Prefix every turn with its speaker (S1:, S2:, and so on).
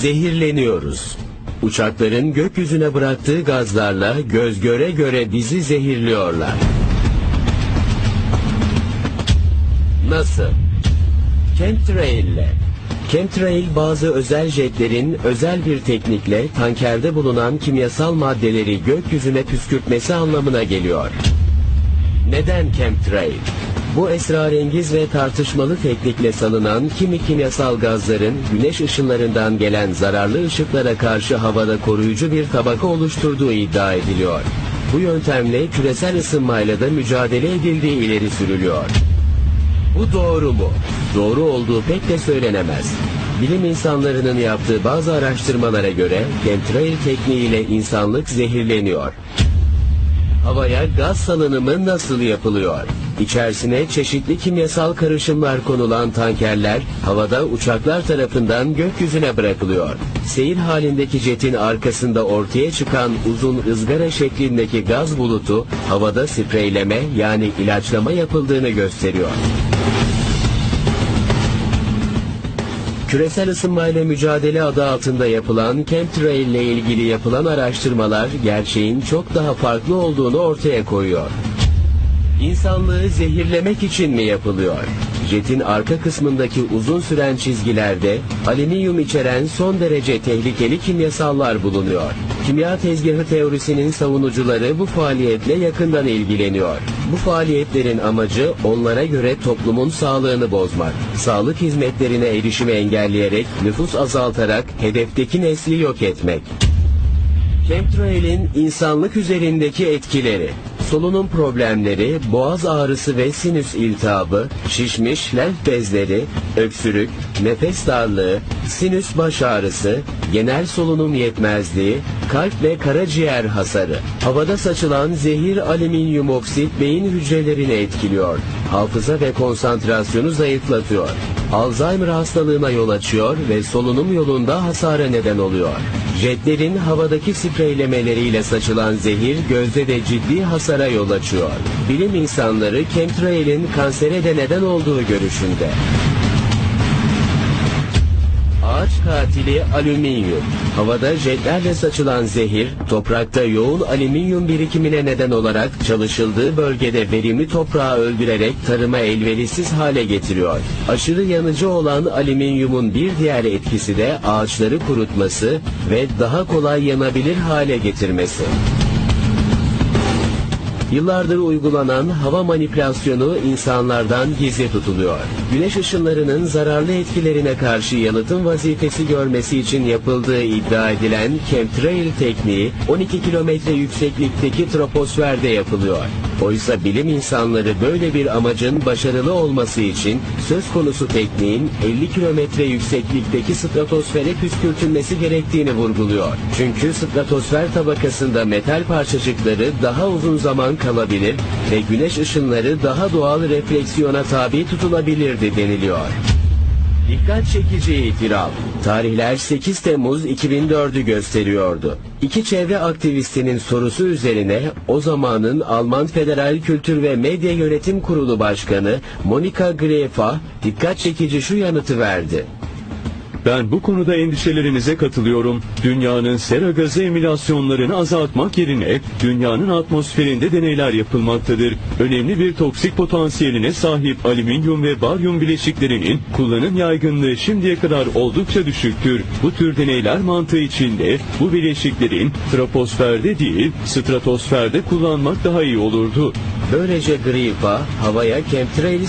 S1: Zehirleniyoruz. Uçakların gökyüzüne bıraktığı gazlarla göz göre göre bizi zehirliyorlar. Nasıl? Chemtrail'le. Chemtrail bazı özel jetlerin özel bir teknikle tankerde bulunan kimyasal maddeleri gökyüzüne püskürtmesi anlamına geliyor. Neden chemtrail? Bu esrarengiz ve tartışmalı teknikle salınan kimi kimyasal gazların güneş ışınlarından gelen zararlı ışıklara karşı havada koruyucu bir tabaka oluşturduğu iddia ediliyor. Bu yöntemle küresel ısınmayla da mücadele edildiği ileri sürülüyor. Bu doğru mu? Doğru olduğu pek de söylenemez. Bilim insanlarının yaptığı bazı araştırmalara göre chemtrail tekniğiyle insanlık zehirleniyor. Havaya gaz salınımı nasıl yapılıyor? İçerisine çeşitli kimyasal karışımlar konulan tankerler havada uçaklar tarafından gökyüzüne bırakılıyor. Seyir halindeki jetin arkasında ortaya çıkan uzun ızgara şeklindeki gaz bulutu havada spreyleme yani ilaçlama yapıldığını gösteriyor. Küresel ısınmayla mücadele adı altında yapılan chemtrail ile ilgili yapılan araştırmalar gerçeğin çok daha farklı olduğunu ortaya koyuyor. İnsanlığı zehirlemek için mi yapılıyor? Jetin arka kısmındaki uzun süren çizgilerde alüminyum içeren son derece tehlikeli kimyasallar bulunuyor. Kimya tezgahı teorisinin savunucuları bu faaliyetle yakından ilgileniyor. Bu faaliyetlerin amacı onlara göre toplumun sağlığını bozmak, sağlık hizmetlerine erişimi engelleyerek nüfus azaltarak hedefteki nesli yok etmek. Chemtrail'in insanlık üzerindeki etkileri solunum problemleri, boğaz ağrısı ve sinüs iltihabı, şişmiş lenf bezleri, öksürük, nefes darlığı, sinüs baş ağrısı, genel solunum yetmezliği, kalp ve karaciğer hasarı. Havada saçılan zehir alüminyum oksit beyin hücrelerini etkiliyor. Hafıza ve konsantrasyonu zayıflatıyor. Alzheimer hastalığına yol açıyor ve solunum yolunda hasara neden oluyor. Jetlerin havadaki spreylemeleriyle saçılan zehir gözde de ciddi hasara yol açıyor. Bilim insanları chemtrail'in kansere de neden olduğu görüşünde. Ağaç katili alüminyum. Havada jetlerle saçılan zehir, toprakta yoğun alüminyum birikimine neden olarak çalışıldığı bölgede verimli toprağı öldürerek tarıma elverişsiz hale getiriyor. Aşırı yanıcı olan alüminyumun bir diğer etkisi de ağaçları kurutması ve daha kolay yanabilir hale getirmesi. Yıllardır uygulanan hava manipülasyonu insanlardan gizli tutuluyor. Güneş ışınlarının zararlı etkilerine karşı yalıtım vazifesi görmesi için yapıldığı iddia edilen chemtrail tekniği 12 kilometre yükseklikteki troposferde yapılıyor. Oysa bilim insanları böyle bir amacın başarılı olması için söz konusu tekniğin 50 kilometre yükseklikteki stratosfere püskürtülmesi gerektiğini vurguluyor. Çünkü stratosfer tabakasında metal parçacıkları daha uzun zaman kalabilir ve güneş ışınları daha doğal refleksiyona tabi tutulabilirdi deniliyor. Dikkat çekici itiraf. Tarihler 8 Temmuz 2004'ü gösteriyordu. İki çevre aktivistinin sorusu üzerine o zamanın Alman Federal Kültür ve Medya Yönetim Kurulu Başkanı Monika Grefa dikkat çekici şu yanıtı verdi.
S2: Ben bu konuda endişelerinize katılıyorum. Dünyanın sera gazı emilasyonlarını azaltmak yerine dünyanın atmosferinde deneyler yapılmaktadır. Önemli bir toksik potansiyeline sahip alüminyum ve baryum bileşiklerinin kullanım yaygınlığı şimdiye kadar oldukça düşüktür. Bu tür deneyler mantığı içinde bu bileşiklerin troposferde değil stratosferde kullanmak daha iyi olurdu.
S1: Böylece Grefa havaya chemtrail